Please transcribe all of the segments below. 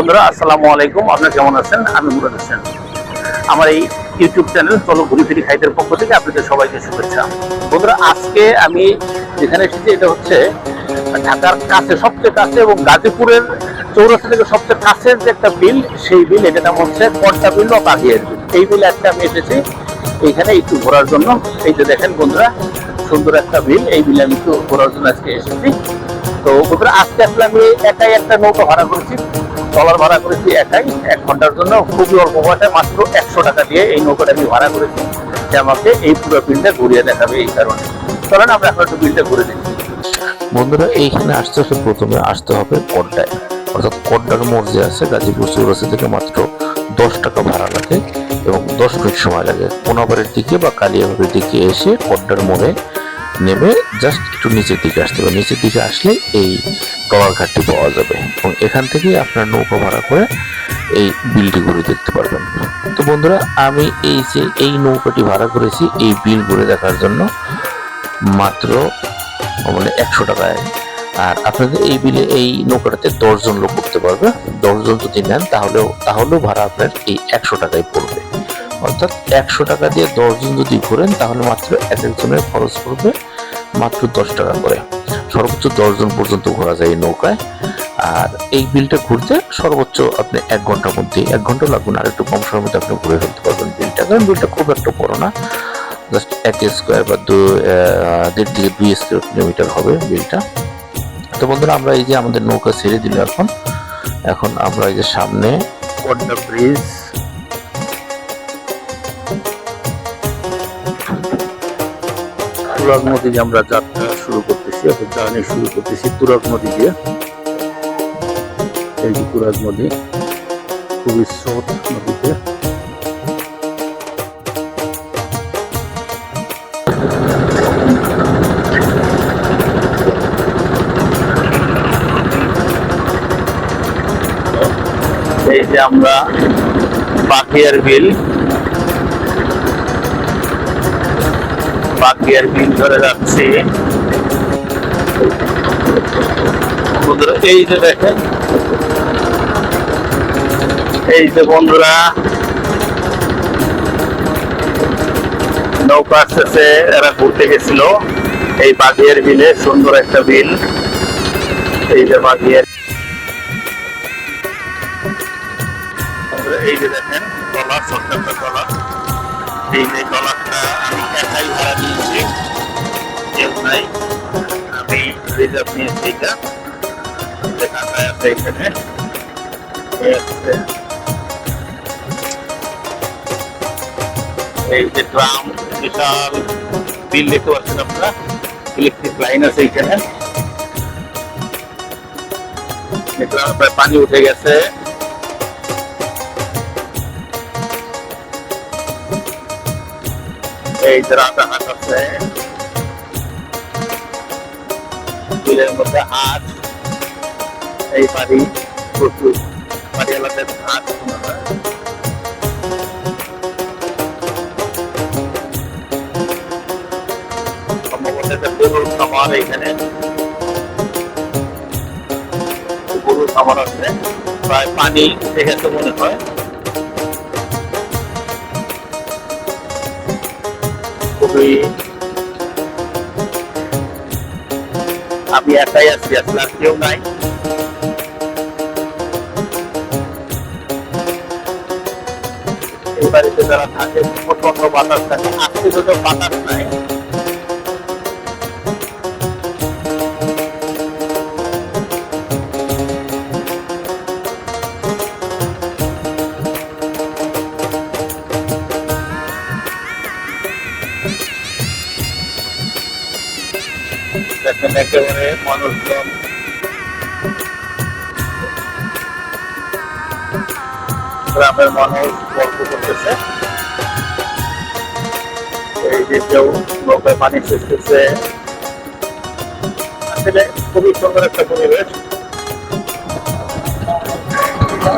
বন্ধুরা, আসসালামু আলাইকুম। আপনারা কেমন আছেন? আমি মুরাদ হোসেন। আমার এই ইউটিউব চ্যানেল চলো ঘুরি ফিরি খাইদের পক্ষ থেকে আপনাদের সবাইকে শুভেচ্ছা। বন্ধুরা, আজকে আমি যেখানে এসেছি, এটা হচ্ছে ঢাকার কাছে, সবচেয়ে কাছে এবং গাজীপুরের চৌরাস্তা থেকে সবচেয়ে কাছের যে একটা বিল, সেই বিল, এটার নাম হচ্ছে কর্তা বিল বা বাগিয়ের বিল। এই বিলে একটা আমি এসেছি এইখানে একটু ঘোরার জন্য। এই যে দেখেন বন্ধুরা, সুন্দর একটা বিল, এই বিলে আমি একটু ঘোরার জন্য আজকে এসেছি। তো বন্ধুরা, আজকে আসলে আমি একাই একটা নৌকা ভাড়া করেছি। ডলার ভাড়া করেছি একাই, এক ঘণ্টার জন্য। খুবই অল্প পয়সায় মাত্র একশো টাকা দিয়ে এই নৌকাটা আমি ভাড়া করেছি, যে আমাকে এই পুরো বিলটা ঘুরিয়ে দেখাবে এই কারণে। চলেন আমরা এখন একটু বিলটা ঘুরে দিচ্ছি বন্ধুরা, এইখানে আসতে হলে প্রথমে আসতে হবে কড্ডায় অর্থাৎ কড্ডার মোড় যে আছে, গাজীপুর চৌরাস্তা থেকে মাত্র দশ টাকা ভাড়া লাগে এবং দশ মিনিট সময় লাগে। কোনাবাড়ির দিকে বা কালিয়াবাড়ির দিকে এসে কড্ডার মোড়ে নেমে জাস্ট একটু নিচের দিকে আসতে হবে। নিচের দিকে আসলে এই টলার ঘাটটি পাওয়া যাবে এবং এখান থেকে আপনার নৌকা ভাড়া করে এই বিলটি ঘুরে দেখতে পারবেন। তো বন্ধুরা, আমি এই যে এই নৌকাটি ভাড়া করেছি, এই বিল ঘুরে দেখার জন্য মাত্র মানে একশো টাকায়। আর আপনাদের এই বিলে এই নৌকাটাতে দশজন লোক করতে পারবে। দশজন যদি নেন, তাহলেও তাহলেও ভাড়া আপনার এই একশো টাকায় পড়বে। অর্থাৎ একশো টাকা দিয়ে দশজন যদি ঘোরেন, তাহলে মাত্র এক একজনের খরচ পড়বে মাত্র দশ টাকা করে। সর্বোচ্চ দশজন পর্যন্ত ঘোরা যায় এই নৌকায়। আর এই বিলটা ঘুরতে সর্বোচ্চ আপনি এক ঘণ্টার মধ্যে এক ঘণ্টা লাগবে না, আর একটু কম সময়ের মধ্যে আপনি ঘুরে ফেলতে পারবেন বিলটা। কারণ বিলটা খুব একটা বড় না। জাস্ট এক স্কোয়ার বা দু দেড় থেকে দুই স্কোয়ার কিলোমিটার হবে বিলটা। তো বন্ধুরা, আমরা এই যে আমাদের নৌকা ছেড়ে দিল এখন। এখন আমরা এই যে সামনে ব্রিজ তুরাগ নদী দিয়ে আমরা যাত্রা শুরু করতেছি এখন জার্নি শুরু করতেছি তুরাগ নদী দিয়ে। এই যে তুরাগ নদী, খুবই স্রোত নদীতে। এই যে আমরা বাকিয়ার বিল বাকিয়ার বিল ধরে যাচ্ছি। এই যে দেখেন। এই যে বন্ধুরা, নৌকা আসতেছে, এরা ঘুরতে গেছিল। এই বাগিয়ার বিলে, সুন্দর একটা বিল। এই যে বাগিয়ার এই যে দেখেন ছোট্ট একটা ডলার এই যে ডলারটা আমি একাই ভাড়া নিয়েছি কেউ নাই। আমি রিজার্ভ নিয়েছি এটা যায় আছে এখানে। এই যে ড্রাম বিশাল বিল দেখতে পাচ্ছেন আপনারা? ইলেকট্রিক লাইন আছে এখানে। প্রায় পানি উঠে গেছে। এই যে রাজাহাট আছে বিলের মধ্যে হাট এই বাড়ি প্রচুর বাড়িওয়ালাদের হাট শোনা যায়। খামার, এখানে গরুর খামার আছে প্রায় পানি উঠে গেছে মনে হয় খুবই আমি একাই আছি আসলে আর কেউ নাই। এই বাড়িতে যারা থাকে প্রচণ্ড বাতাস থাকে, আজকে যত বাতাস নাই। দেখেন একেবারে মানুষজন গ্রামের মানুষ গল্প করতেছে। এই যে কেউ নৌকায় পানি সেচতেছে আসলে খুবই সুন্দর একটা পরিবেশ।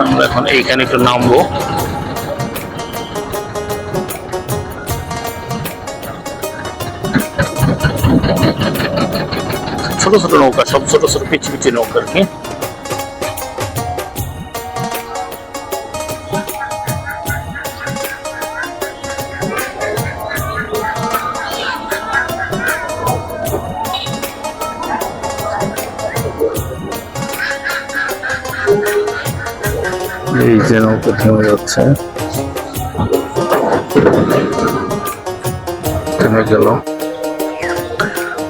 আমরা এখন এইখানে একটু নামবো। ছোট ছোট নৌকা, সব ছোট ছোট পিচি পিচি নৌকা আর কি। এই যে নৌকা থেমে যাচ্ছে। থেমে গেল।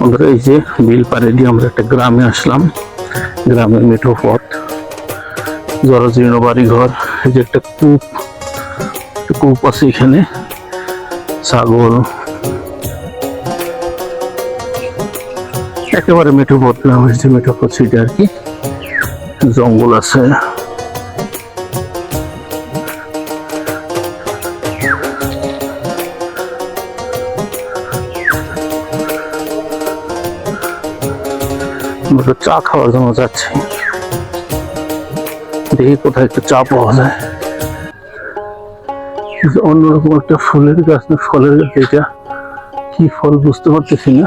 বন্ধুরা এই যে বিল পাড়ে দিয়ে আমরা একটা গ্রামে আসলাম গ্রামের মেঠো পথ। জরাজীর্ণ বাড়ি ঘর এই যে একটা কূপ কূপ আছে এখানে, ছাগল। একেবারে মেঠো পথ গ্রাম হয়েছে মেঠো পথ, সেটা আর কি। জঙ্গল আছে। তো চা খাওয়ার জন্য যাচ্ছি। দেখি কোথায় একটু চা পাওয়া যায়। অন্যরকম একটা ফুলের গাছ না, ফলের গাছ এটা। কি ফল বুঝতে পারতেছি না।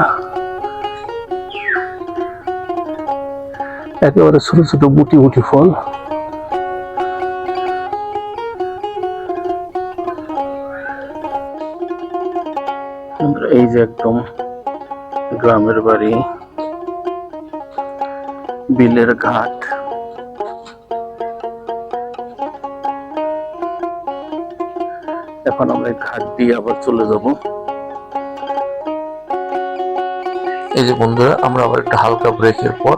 একেবারে ছোট ছোট বুটি বুটি ফল। এই যে একদম গ্রামের বাড়ি। বিলের ঘাট। এখন আমরা ঘাট দিয়ে আবার চলে যাব। এই যে বন্ধুরা, আমরা আবার একটা হালকা ব্রেকের পর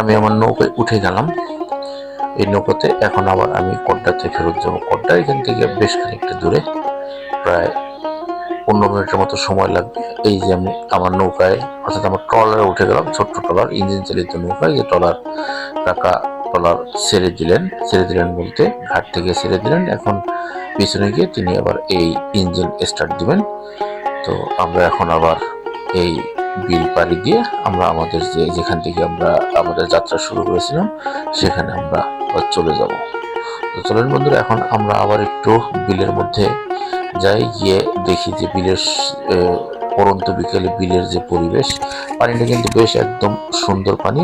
আমি আমার নৌকায় উঠে গেলাম। এই নৌকাতে এখন আবার আমি কড্ডাতে ফেরত যাব। কড্ডা এখান থেকে বেশ খানিকটা দূরে, প্রায় পনেরো মিনিটের মতো সময় লাগবে। এই যে আমি আমার নৌকায়, অর্থাৎ আমার ট্রলারে উঠে গেলাম, ছোট্ট ট্রলার, ইঞ্জিন চালিত নৌকায় যে ট্রলার, কাকা ট্রলার ছেড়ে দিলেন ছেড়ে দিলেন বলতে ঘাট থেকে ছেড়ে দিলেন, এখন পিছনে গিয়ে তিনি আবার এই ইঞ্জিন স্টার্ট দিবেন। তো আমরা এখন আবার এই বিল পাড়ি দিয়ে আমরা আমাদের যে, যেখান থেকে আমরা আমাদের যাত্রা শুরু করেছিলাম, সেখানে আমরা চলে যাব। তো চলেন বন্ধুরা, এখন আমরা আবার একটু বিলের মধ্যে যাই গিয়ে দেখি যে বিলের পরন্ত বিকেলে বিলের যে পরিবেশ, পানিটা কিন্তু বেশ একদম সুন্দর পানি,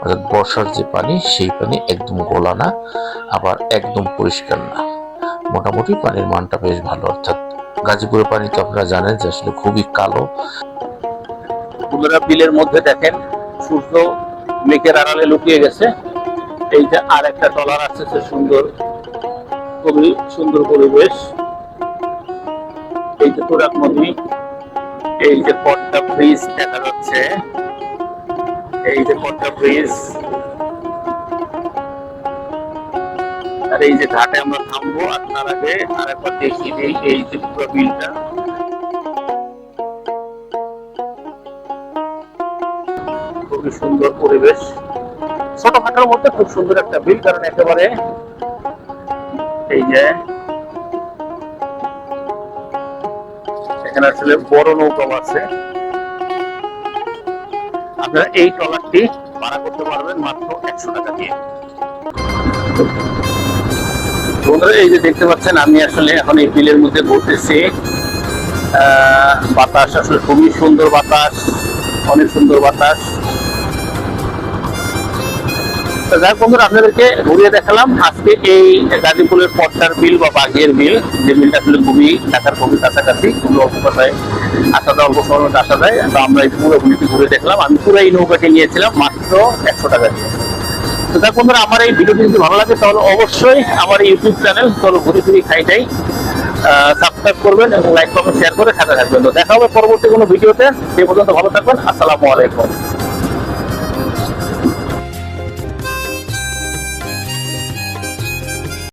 অর্থাৎ বর্ষার যে পানি, সেই পানি একদম গোলা না, আবার একদম পরিষ্কার না। মোটামুটি পানির মানটা বেশ ভালো, অর্থাৎ গাজীপুরের পানি তো আপনারা জানেন যে আসলে খুবই কালো। বিলের মধ্যে দেখেন, সূর্য মেঘের আড়ালে লুকিয়ে গেছে। এই যে আর একটা টলার আছে সে সুন্দর, খুবই সুন্দর পরিবেশ। এই যে এই যে পট্টা ব্রিজ দেখা যাচ্ছে, এই যে পট্টা ব্রিজ। আর এই যে ঘাটে এই যে পুরো বিলটা। খুবই সুন্দর পরিবেশ। ছোটখাটোর মধ্যে খুব সুন্দর একটা বিল, কারণ একেবারে এই যে এখানে আসলে বড় নৌকাও আছে। আপনারা এই ট্রলারটি ভাড়া করতে পারবেন মাত্র একশো টাকা দিয়ে। বন্ধুরা, এই যে দেখতে পাচ্ছেন, আমি আসলে এখন এই বিলের মধ্যে ঘুরতেছি। বাতাস আসলে খুবই সুন্দর বাতাস, অনেক সুন্দর বাতাস। তো যাই হোক বন্ধুরা, আপনাদেরকে ঘুরিয়ে দেখালাম আজকে এই গাজীপুরের পট্টার বিল বা বাঘের বিল। যে বিলটা আসলে খুবই ঢাকার খুবই কাছাকাছি, খুবই অল্প কথায় আসা যায় অল্প সময়ের মধ্যে আসা যায়। তো আমরা এই পুরো বিলটি ঘুরে দেখলাম। আমি পুরো এই নৌকাটি নিয়েছিলাম মাত্র একশো টাকা দিয়ে। তো দেখ বন্ধুরা, আমার এই ভিডিওটি যদি ভালো লাগে, তাহলে অবশ্যই আমার ইউটিউব চ্যানেল চলো ঘুরে ফিরি খাইটাই সাবস্ক্রাইব করবেন এবং লাইক কমেন্ট শেয়ার করে সাথে থাকবেন। তো দেখা হবে পরবর্তী কোনো ভিডিওতে। সে পর্যন্ত ভালো থাকবেন। আসসালামু আলাইকুম।